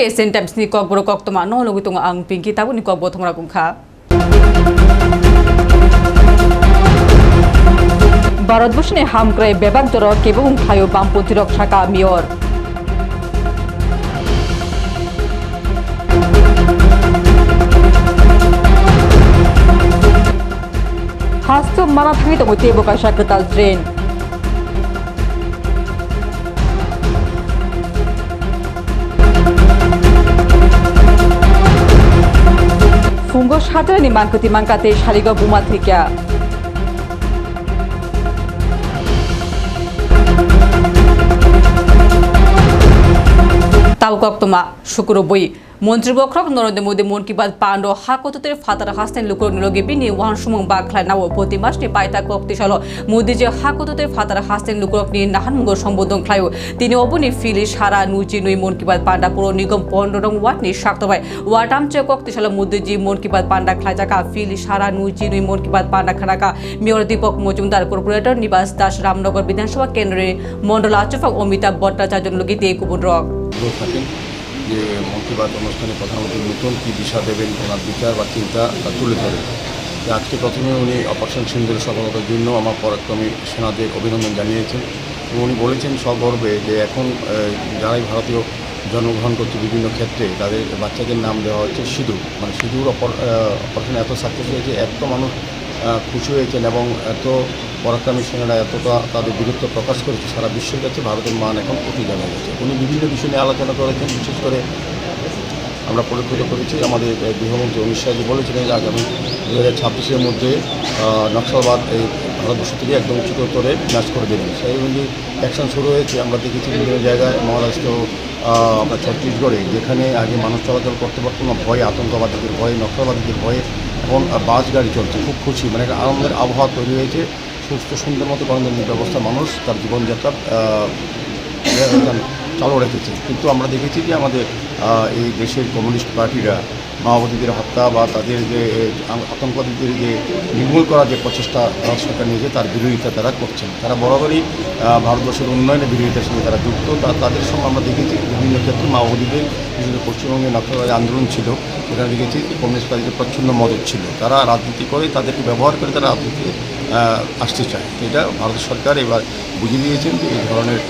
esen times ni kok boro kok toma no logi tonga ang pinki tabu ni kok bo thongra kungkha ভারতবর্ষে হামক্রাই বেবান্তর কেবং খায়ো বামপন্থী রক্ষাকা mayor হাস্ত মানা থাকি তো মতে বকাশা কতাল ট্রেন ফুঙ্গো সাঁতরানি মানকতি মানকাতে শালিগা বুমা থেকে তাবকক্তমা শুক্রবই। মন্ত্রীবক্রক নরেন্দ্র মোদী মন কি বাত পান্ড হাকততের ফাতার হাসতেন লুকুর নিলগে বিনি ওয়ান সুমং বাখলা নাও প্রতি মাসনি পাইতা কক্তি সাল। মোদী যে হাকততের ফাতার হাসতেন লুকুরক নি নাহান মুঙ্গ সম্বোধন খায়ও তিনি অবনি ফিলি সারা নুচি নুই মন কি বাত পান্ডা পুরো নিগম পনেরো রং ওয়াট নি শাক্তবাই ওয়াটাম চে কক্তি সাল মোদী জি মন কি বাত পান্ডা খাইজাকা ফিলি সারা নুচি নুই মন কি বাত পান্ডা খানাকা মেয়র দীপক মজুমদার, কর্পোরেটর নিবাস দাস, রামনগর বিধানসভা কেন্দ্রের মন্ডল আচফক অমিতাভ ভট্টাচার্য লগে দিয়ে কুবুন রক। আগ্রহ থাকেন যে মন কি বাত অনুষ্ঠানে প্রধানমন্ত্রী নতুন কী দিশা দেবেন, ওনার বিচার বা চিন্তা তা তুলে ধরেন আজকে প্রথমে উনি অপারেশন সিন্দুর সফলতার জন্য আমার পরাক্রমী সেনাদের অভিনন্দন জানিয়েছেন এবং উনি বলেছেন সগর্বে যে এখন যারাই ভারতীয় জন্মগ্রহণ করছে বিভিন্ন ক্ষেত্রে তাদের বাচ্চাদের নাম দেওয়া হচ্ছে সিঁদুর। মানে সিঁদুর অপারেশন এত সাকসেস হয়েছে, এত মানুষ খুশি হয়েছেন এবং এত পরাক্রমী সেনারা এতটা তাদের বীরত্ব প্রকাশ করেছে, সারা বিশ্বের কাছে ভারতের মান এখন উঠে জানা গেছে উনি বিভিন্ন বিষয় নিয়ে আলোচনা করেছেন, বিশেষ করে আমরা পরিলক্ষিত করেছি, আমাদের গৃহমন্ত্রী অমিত শাহজি বলেছিলেন যে আগামী দু হাজার ছাব্বিশের মধ্যে নকশালবাদ এই ভারতবর্ষ থেকে একদম চিরতরে বিনাশ করে দেবেন সেই অনুযায়ী অ্যাকশন শুরু হয়েছে, আমরা দেখেছি বিভিন্ন জায়গায়, মহারাষ্ট্র আমরা ছত্তিশগড়ে, যেখানে আগে মানুষ চলাচল করতে পারতো না, ভয়ে আতঙ্কবাদীদের ভয়ে, নকশালবাদীদের ভয়ে আহ, বাস গাড়ি চলছে। খুব খুশি। মানে একটা আনন্দের আবহাওয়া তৈরি হয়েছে। সুস্থ সুন্দর মতো গণতান্ত্রিক ব্যবস্থা মানুষ তার জীবনযাত্রা চালু রেখেছে। কিন্তু আমরা দেখেছি যে আমাদের এই দেশের কমিউনিস্ট পার্টিরা মাওবাদীদের হত্যা বা তাদের যে আতঙ্কবাদীদের যে নির্মূল করার যে প্রচেষ্টা ভারত সরকার নিয়েছে, তার বিরোধিতা তারা করছেন। তারা বরাবরই ভারতবর্ষের উন্নয়নের বিরোধিতার সঙ্গে তারা যুক্ত। তাদের সঙ্গে আমরা দেখেছি বিভিন্ন ক্ষেত্রে মাওবাদীদের বিশেষ পশ্চিমবঙ্গে নকশালবাদী আন্দোলন ছিল, সেখানে দেখেছি কমিউনিস্ট পার্টির প্রচ্ছন্ন মদত ছিল। তারা রাজনীতি করে, তাদেরকে ব্যবহার করে তারা রাজনীতিতে আসতে চায়। এটা ভারত সরকার এবার বুঝিয়ে দিয়েছেন যে এই ধরনের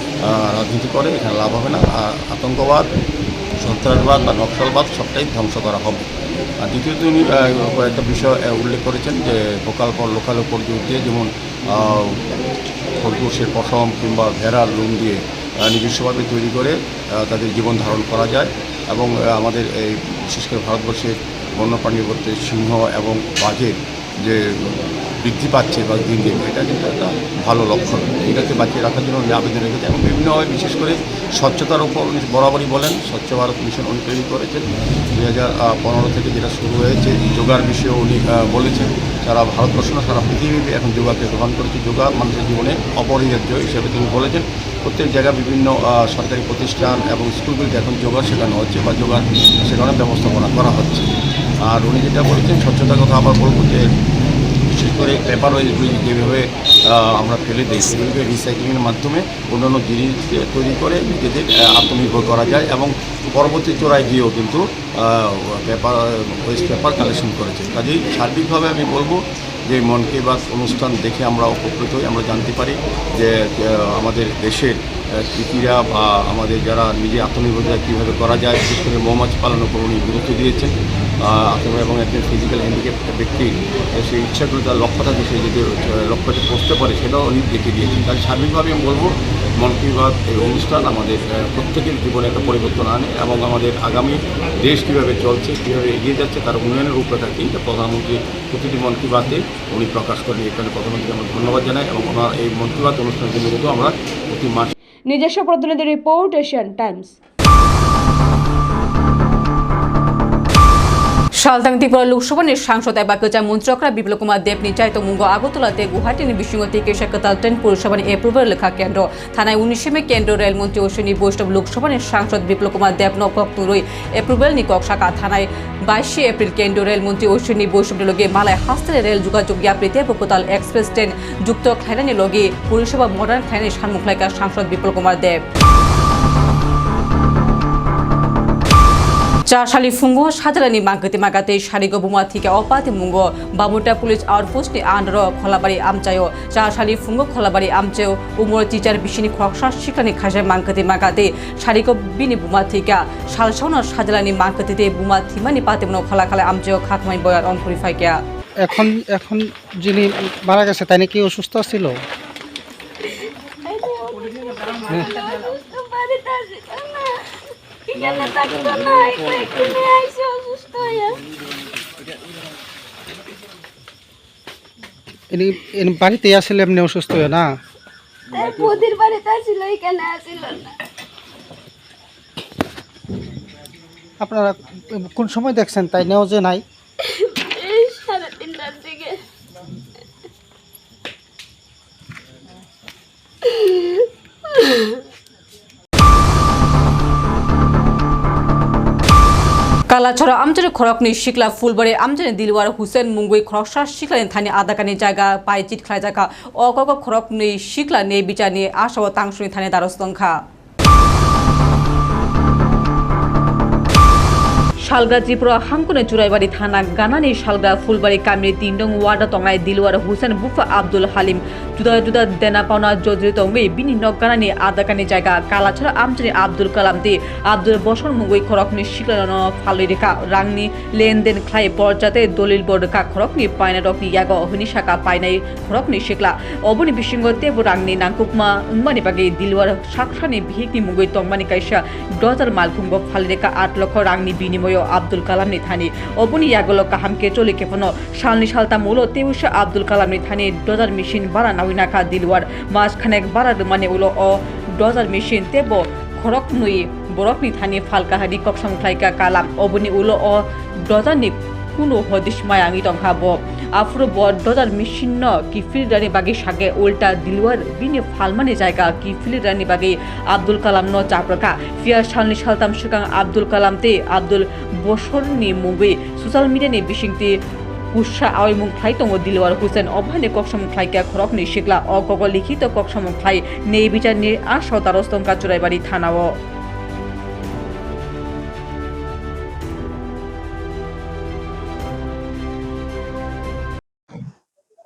রাজনীতি করে, এখানে লাভ হবে না। আতঙ্কবাদ সন্ত্রাসবাদ বা নকশালবাদ সবটাই ধ্বংস করা হবে। আর দ্বিতীয়ত উনি কয়েকটা বিষয় উল্লেখ করেছেন যে লোকাল পর লোকাল উপর দিয়ে যেমন খরগোশের পশম কিংবা ভেড়ার লোম দিয়ে নিজস্বভাবে তৈরি করে তাদের জীবন ধারণ করা যায় এবং আমাদের এই, বিশেষ করে ভারতবর্ষের বন্যপ্রাণীর বলতে সিংহ এবং বাঘের যে বৃদ্ধি পাচ্ছে বা দিন দিন, এটা কিন্তু একটা ভালো লক্ষণ। এটাকে বাঁচিয়ে রাখার জন্য উনি আবেদন রেখেছে এবং বিভিন্নভাবে বিশেষ করে স্বচ্ছতার উপর উনি বরাবরই বলেন, স্বচ্ছ ভারত মিশন উনি তৈরি করেছেন। দুই হাজার পনেরো থেকে যেটা শুরু হয়েছে, যোগার বিষয়ে উনি বলেছেন। সারা ভারতবর্ষ না, সারা পৃথিবীতে এখন যোগাকে গ্রহণ করেছে। যোগা মানুষের জীবনে অপরিহার্য হিসেবে তিনি বলেছেন, প্রত্যেক জায়গায় বিভিন্ন সরকারি প্রতিষ্ঠান এবং স্কুলগুলিতে এখন যোগা শেখানো হচ্ছে বা যোগা শেখানোর ব্যবস্থাপনা করা হচ্ছে। আর উনি যেটা বলেছেন, স্বচ্ছতার কথা আবার বলব যে, বিশেষ করে পেপার ওয়েস্টগুলি যেভাবে আমরা ফেলে দিই সেগুলিকে রিসাইক্লিংয়ের মাধ্যমে অন্যান্য জিনিস তৈরি করে নিজেদের আত্মনির্ভর করা যায় এবং পরবর্তী চোরায় গিয়েও কিন্তু পেপার ওয়েস্ট পেপার কালেকশন করেছে কাজেই সার্বিকভাবে আমি বলব যে মন কি বাত অনুষ্ঠান দেখে আমরা উপকৃত হই আমরা জানতে পারি যে আমাদের দেশের কৃতিরা বা আমাদের যারা নিজে আত্মনির্ভরতা কীভাবে করা যায় বিশেষ করে মৌমাছি পালন উপর উনি গুরুত্ব দিয়েছেন এবং একজন ফিজিক্যাল হ্যান্ডিক্যাপ ব্যক্তির আহ, সেই ইচ্ছাগুলো তার লক্ষ্য থাকে সে যদি লক্ষ্যটা পৌঁছতে পারে সেটাও উনি দেখে দিয়েছেন। তাই সার্বিকভাবে আমি বলব মন কি বাত এই অনুষ্ঠান আমাদের প্রত্যেকের জীবনে একটা পরিবর্তন আনে এবং আমাদের আগামী দেশ কীভাবে চলছে, কীভাবে এগিয়ে যাচ্ছে তার উন্নয়নের রূপরেখা কিন্তু প্রধানমন্ত্রী প্রতিটি মন কি বাতে উনি প্রকাশ করেন। এখানে প্রধানমন্ত্রীকে আমরা ধন্যবাদ জানাই এবং ওনার এই মন কি বাত কিন্তু আমরা প্রতি মাসে নিজস্ব প্রতিনিধি রিপোর্ট এশিয়ান টাইমস। সালতাং ত্রিপুরা লোকসভা সাংসদ এবা পেচা মন্ত্রকরা বিপ্লব কুমার দেব নিচাইত মুঙ্গ আগরতলাতে গুয়াহাটি বিশৃঙ্গ থেকে সেকাতাল পৌরসভা এপ্রুভার লেখা কেন্দ্র। থানায় উনিশে মে কেন্দ্র রেলমন্ত্রী অশ্বিনী বৈষ্ণব লোকসভা নির সাংসদ বিপ্লব কুমার দেব নকক তুরই এপ্রুভাল নিকক শাখা। থানায় বাইশে এপ্রিল কেন্দ্র রেলমন্ত্রী অশ্বিনী বৈষ্ণব লগে মালায় হাস্তে রেল যোগাযোগ ইয়াপ্রিতে পোপতাল এক্সপ্রেস ট্রেন যুক্ত খাইনানি লগে পৌরসভা মডার্ন খাইনানি সানমুখলাইকা সাংসদ বিপ্লব কুমার দেব। চারশালী ফুঙ্গ সাজারানি মাগাতে মাগাতে সারিগ বুমা থেকে অপাতে মুঙ্গ। বামুটা পুলিশ আউটপোস্টে আন্ডার খলাবাড়ি আমচায়। চারশালী ফুঙ্গ খলাবাড়ি আমচায় উমর চিচার বিশিনি খরকসা শিখানি খাসে মাংকাতে মাগাতে সারিগ বিনি বুমা থেকে। সালসাউনা সাজালানি মাংকাতে বুমা থিমানি পাতে মনো খলা খালা আমচায় খাকমাই বয়ার অনফুরি ফাইকিয়া এখন এখন যিনি মারা গেছে তাই নাকি অসুস্থ ছিল? না এখানে থাকতো না একটু একটু নিয়ে আইসে অসুস্থ হয়ে ইনি বাড়িতে আসলে এমনি অসুস্থ হয়ে না বাড়িতে আসিল এখানে আসিল না আপনারা কোন সময় দেখছেন তাই নেও যে নাই কালাছড়া খরক খরকনি শিখলা ফুলবাড়ি আমজনে দিলওয়ার হুসেন মুঙ্গুই খরকসা শিখলা থানি আদাকানি জায়গা পাই চিট খাই জায়গা। অকক খরকনি শিখলা নে বিচার নিয়ে আশা থানে তাংশুনি শালগা ত্রিপুরা হাঙ্কুনে চুরাইবাড়ি থানা গানানি শালগা ফুলবাড়ি কামিরি তিন নং ওয়ার্ডা তংলায় দিলওয়ার হুসেন বুফা আব্দুল হালিম। জুদা জুদা দেনা পাওনা জজরি তঙ্গি বিনি নগানানি আদাকানি জায়গা কালাছড়া আমচানি আব্দুল কালাম দি। আব্দুল বসন মুগুই খরকনি শিকলানো ফালই রেখা রাংনি লেনদেন খাই পর্যাতে দলিল বোর্ড কা খরকনি পায়না রকনি ইয়াগ হনি শাখা পাইনাই খরকনি শিকলা। অবনি বিশৃঙ্গ তেবু রাংনি নাংকুকমা উংমানি বাগে দিলওয়ার সাকসানি ভিকনি মুগুই তংমানি কাইসা। ডজার মালকুম্ব ফালি রেখা আট লক্ষ রাংনি বিনিময় আব্দুল কালাম নি থানি অবনি ইয়াগল কাহামকে চলে কেপনো শালনি সালতা মূল তেউসা আব্দুল কালাম নিথানি ডজার মেশিন বারা নাউইনাকা দিলওয়ার। মাঝখানেক বারা মানে উলো অ ডজার মেশিন তেব খরক নুই বরক নিথানি ফালকাহারি কক্সম খাইকা কালাম। অবনি উলো অ ডজারনি কোনো হদিশ মায়াঙি টংখা আফ্রো ব ডজার মেশিন ন কি ফিলিদানি বাগে সাগে উল্টা দিলওয়ার বিনে ফালমানি জায়গা কি ফিলিদানি বাগে আব্দুল কালাম ন চাপ্রকা ফিয়ার সালনি সালতাম সুকাং আব্দুল কালাম তে আব্দুল বসরনি মুগৈ সোশ্যাল মিডিয়া মিডিয়ানি বিশিংতি কুসা আওয়াই মুং খাই তঙ্গ দিলওয়ার হুসেন অভানে ককসম খাইকা খরক নি শিকলা অগগ লিখিত ককসম খাই নেই বিচার নি আশ তারস্তঙ্কা চুরাইবাড়ি থানাও।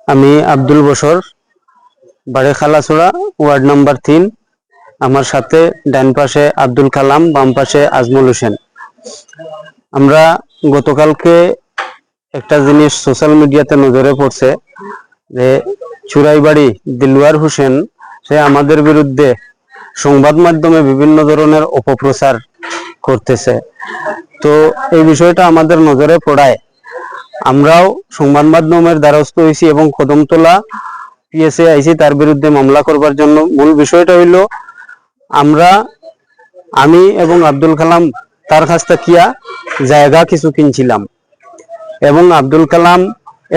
আমি আব্দুল বসর বাড়ি ওয়ার্ড নাম্বার তিন। আমার সাথে ডান পাশে আব্দুল কালাম, বাম পাশে আজমল হোসেন। আমরা গতকালকে একটা জিনিস সোশ্যাল মিডিয়াতে নজরে পড়ছে, যে চুরাইবাড়ি দিলওয়ার হোসেন, সে আমাদের বিরুদ্ধে সংবাদ মাধ্যমে বিভিন্ন ধরনের অপপ্রচার করতেছে। তো এই বিষয়টা আমাদের নজরে পড়ায়। আমরাও সংবাদ মাধ্যমের দ্বারস্থ হয়েছি এবং কদমতলা পিএসএ আইসি তার বিরুদ্ধে মামলা করবার জন্য মূল বিষয়টা হইল, আমরা, আমি এবং আব্দুল কালাম তার কাছ থেকে জায়গা কিছু কিনছিলাম এবং আব্দুল কালাম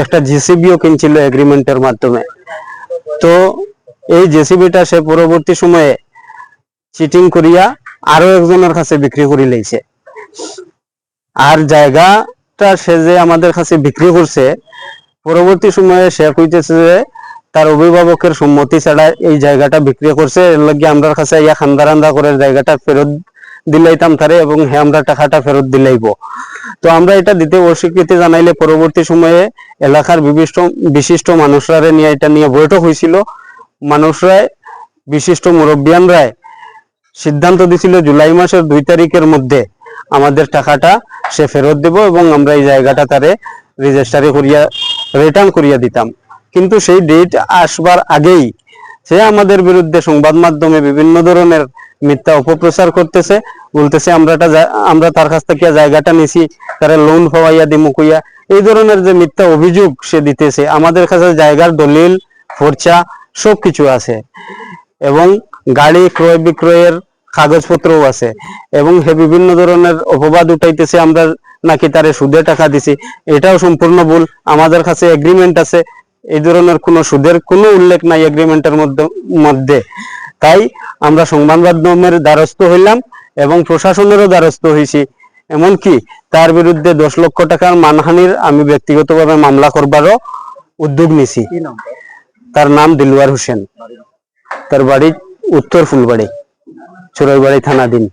একটা জেসিবিও কিনছিল এগ্রিমেন্টের মাধ্যমে। তো এই জেসিবিটা সে পরবর্তী সময়ে চিটিং করিয়া আরও একজনের কাছে বিক্রি করে লইছে। আর জায়গাটা সে যে আমাদের কাছে বিক্রি করছে, পরবর্তী সময়ে সে কইতেছে যে তার অভিভাবকের সম্মতি ছাড়া এই জায়গাটা বিক্রি করছে, এর লগে আমরার কাছে ইয়া খান্দা রান্দা করে জায়গাটা ফেরত দিলাইতাম তারে এবং হে আমরা টাকাটা ফেরত দিলাইব। তো আমরা এটা দিতে অস্বীকৃতি জানাইলে পরবর্তী সময়ে এলাকার বিশিষ্ট বিশিষ্ট মানুষরা নিয়ে এটা নিয়ে বৈঠক হয়েছিল মানুষরাই বিশিষ্ট মুরব্বিয়ানরায় সিদ্ধান্ত দিছিল জুলাই মাসের দুই তারিখের মধ্যে। আমাদের টাকাটা সে ফেরত দেব এবং আমরা এই জায়গাটা তারে রেজিস্টারি করিয়া রিটার্ন করিয়া দিতাম। কিন্তু সেই ডেট আসবার আগেই সে আমাদের বিরুদ্ধে সংবাদ মাধ্যমে বিভিন্ন ধরনের মিথ্যা অপপ্রচার করতেছে, বলতেছে, আমরা এটা আমরা তার কাছ থেকে জায়গাটা নিছি, তারা লোন পাওয়াইয়া দিমু কইয়া। এই ধরনের যে মিথ্যা অভিযোগ সে দিতেছে, আমাদের কাছে জায়গার দলিল ফর্চা সবকিছু আছে। এবং গাড়ি ক্রয় বিক্রয়ের কাগজপত্রও আছে। এবং হে বিভিন্ন ধরনের অপবাদ উঠাইতেছে আমরা নাকি তারে সুদে টাকা দিছি। এটাও সম্পূর্ণ ভুল। আমাদের কাছে এগ্রিমেন্ট আছে। এই ধরনের কোনো সুদের কোনো উল্লেখ নাই এগ্রিমেন্টের মধ্যে মধ্যে। তাই আমরা সংবাদ মাধ্যমের দ্বারস্থ হইলাম এবং প্রশাসনেরও দ্বারস্থ হয়েছি এমনকি তার বিরুদ্ধে দশ লক্ষ টাকার মানহানির আমি ব্যক্তিগতভাবে মামলা করবারও উদ্যোগ নিছি। তার নাম দিলওয়ার হোসেন। তার বাড়ি উত্তর ফুলবাড়ি। চোরাইবাড়ি থানাধীন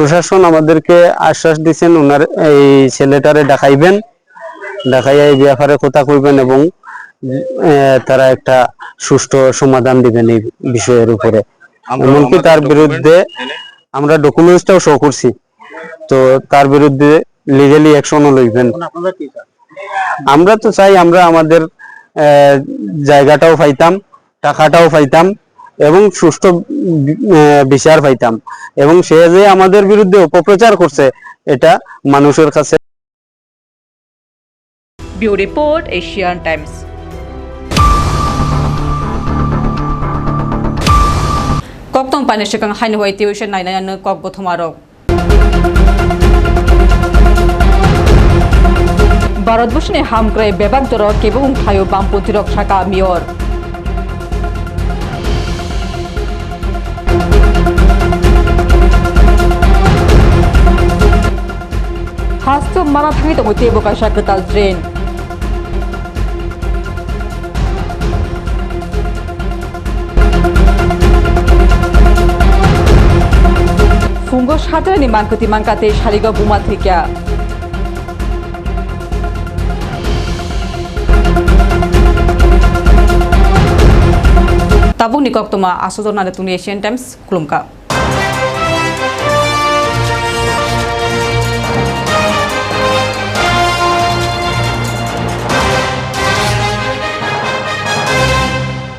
প্রশাসন আমাদেরকে আশ্বাস দিচ্ছেন ওনার এই ছেলেটারে ডাকাইবেন ডাকাইয়া এই ব্যাপারে কথা কইবেন এবং তারা একটা সুষ্ঠু সমাধান দিবেন এই বিষয়ের উপরে। এমনকি তার বিরুদ্ধে আমরা ডকুমেন্টসটাও শো করছি। তো তার বিরুদ্ধে লিগালি অ্যাকশনও লইবেন। আমরা তো চাই আমরা আমাদের জায়গাটাও পাইতাম টাকাটাও পাইতাম। এবং সুষ্ঠু বিচার পাইতাম। এবং সে যে আমাদের বিরুদ্ধে অপপ্রচার করছে, এটা মানুষের কাছে টাইমস। কক্তং পানি হাইন হওয়াই টিউশন নাইনায়ানো কক বথমারক ভারতবর্ষনি হামক্রাই বেবাক দর বামপন্থী রক শাখা মেয়র। হাস্ত মানা থাকি তো তেবো কাশা কেতাল train Fungo shatra ni mangkati mangkate shaliga buma thikya. Tabung ni kok tuma asodor na Asian Times kulumka.